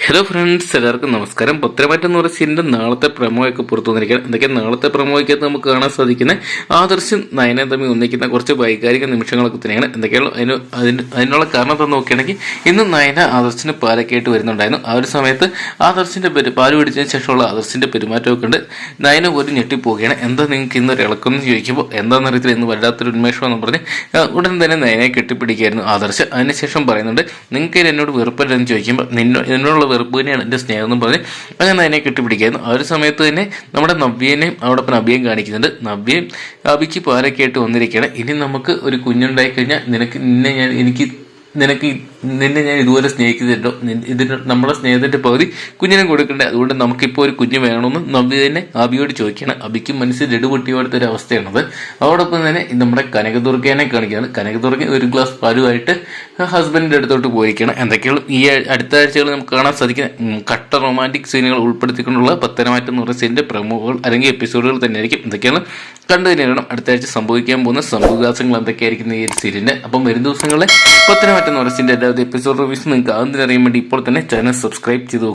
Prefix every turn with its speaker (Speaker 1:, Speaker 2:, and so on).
Speaker 1: Hello friends എല്ലാവർക്കും നമസ്കാരം. പത്രമാറ്റം എന്ന് പറയുന്ന സീരിയലിന്റെ നാളത്തെ പ്രമോയൊക്കെ പുറത്തു വന്നിരിക്കുകയാണ്. എന്തൊക്കെയാണ് നാളത്തെ പ്രമോയ്ക്കകത്ത് നമുക്ക് കാണാൻ സാധിക്കുന്ന ആദർശം നയനം തമ്മിൽ ഒന്നിക്കുന്ന കുറച്ച് വൈകാരിക നിമിഷങ്ങളൊക്കെ തന്നെയാണ്. എന്തൊക്കെയാണ് അതിന് അതിന് അതിനുള്ള കാരണം തന്നെ നോക്കുകയാണെങ്കിൽ ഇന്ന് നയന ആദർശിന് പാലക്കേട്ട് വരുന്നുണ്ടായിരുന്നു. ആ ഒരു സമയത്ത് ആദർശിന്റെ പേര് പാൽ പിടിച്ചതിന് ശേഷമുള്ള ആദർശിന്റെ പെരുമാറ്റമൊക്കെ ഉണ്ട്. നയന ഒരു ഞെട്ടിപ്പോവുകയാണ് എന്താ നിങ്ങൾക്ക് ഇന്നൊരു ഇളക്കം എന്ന് ചോദിക്കുമ്പോൾ എന്താണെന്ന് അറിയത്തില്ല ഇന്ന് വല്ലാത്തൊരു ഉന്മേഷം എന്ന് പറഞ്ഞ് ഉടൻ തന്നെ നയനെ കെട്ടിപ്പിടിക്കുകയായിരുന്നു ആദർശ്. അതിനുശേഷം പറയുന്നുണ്ട് നിങ്ങൾക്ക് എന്നോട് വെറുപ്പല്ലെന്ന് ചോദിക്കുമ്പോൾ നിന്നോ എന്നോടുള്ള വെറുപ്പ് തന്നെയാണ് എന്റെ സ്നേഹം എന്ന് പറഞ്ഞ് അങ്ങനെ അതിനെ കെട്ടിപ്പിടിക്കായിരുന്നു. ആ ഒരു സമയത്ത് തന്നെ നമ്മുടെ നവ്യേനെയും അവിടെ നവ്യയും കാണിക്കുന്നുണ്ട്. നവ്യയും അബിക്ക് പാലൊക്കെ ആയിട്ട് വന്നിരിക്കുകയാണ്? ഇനി നമുക്ക് ഒരു കുഞ്ഞുണ്ടായി കഴിഞ്ഞാൽ നിനക്ക് നിന്നെ ഞാൻ എനിക്ക് നിനക്ക് നിന്നെ ഞാൻ ഇതുപോലെ സ്നേഹിക്കുന്നുണ്ടോ? ഇതിന് നമ്മളെ സ്നേഹത്തിന്റെ പകുതി കുഞ്ഞിനെ കൊടുക്കണ്ടേ? അതുകൊണ്ട് നമുക്കിപ്പോൾ ഒരു കുഞ്ഞ് വേണമെന്ന് നവ്യ തന്നെ അബിയോട് ചോദിക്കണം അബിക്ക് മനസ്സിൽ ലഡുപൊട്ടി പോലത്തെ ഒരു അവസ്ഥയാണത്. അതോടൊപ്പം തന്നെ നമ്മുടെ കനകദുർഗേനെ കാണിക്കുകയാണ്. കനകദുർഗ ഒരു ഗ്ലാസ് പാലുമായിട്ട് ഹസ്ബൻഡിന്റെ അടുത്തോട്ട് പോയിരിക്കണം എന്തൊക്കെയാണ് ഈ അടുത്ത ആഴ്ചകൾ നമുക്ക് കാണാൻ സാധിക്കുന്ന കട്ട റൊമാന്റിക് സീനുകൾ ഉൾപ്പെടുത്തിക്കൊണ്ടുള്ള പത്തനമാറ്റം എന്ന് പറയുന്ന സീനിന്റെ പ്രമുഖകൾ അല്ലെങ്കിൽ എപ്പിസോഡുകൾ തന്നെയായിരിക്കും. എന്തൊക്കെയാണ് കണ്ടു തന്നെയാണ് അടുത്ത ആഴ്ച സംഭവിക്കാൻ പോകുന്ന സംഭവവികാസങ്ങൾ എന്തൊക്കെയായിരിക്കും ഈ സീരിയലിന്റെ അപ്പം വരും ദിവസങ്ങളിലെ പത്തനമാറ്റം എന്ന് പറയുന്ന സീരിയലിന്റെ എല്ലാവരും എപ്പിസോഡ് റിവ്യൂസ് നിങ്ങൾക്ക് ആദ്യം അറിയാൻ വേണ്ടി ഇപ്പോൾ തന്നെ ചാനൽ സബ്സ്ക്രൈബ് ചെയ്തു